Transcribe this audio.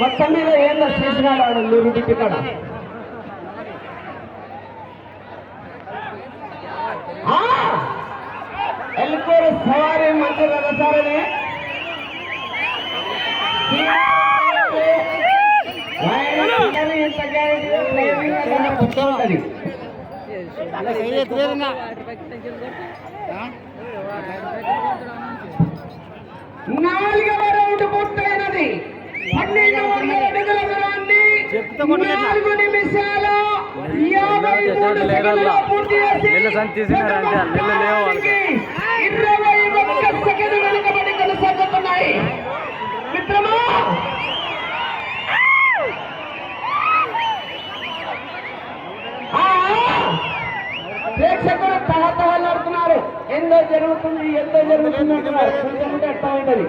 మొత్తం మీద ఏందో చేసినాడు ఆడు లూరు ఇక్కడ ఎల్కూరు సవారి మంచి రథసారని ఉంటుంది నాలుగవ రౌండ్ పూర్తయినది. పన్నెండు నిన్న లేవు వాళ్ళకి. మిత్రమా? ఆ, ప్రేక్షకులు తహతహలాడుతున్నారు. ఎంతో జరుగుతుంది ఎంతో జరుగుతుంది అంటున్నారు. అర్థం ఉంటుంది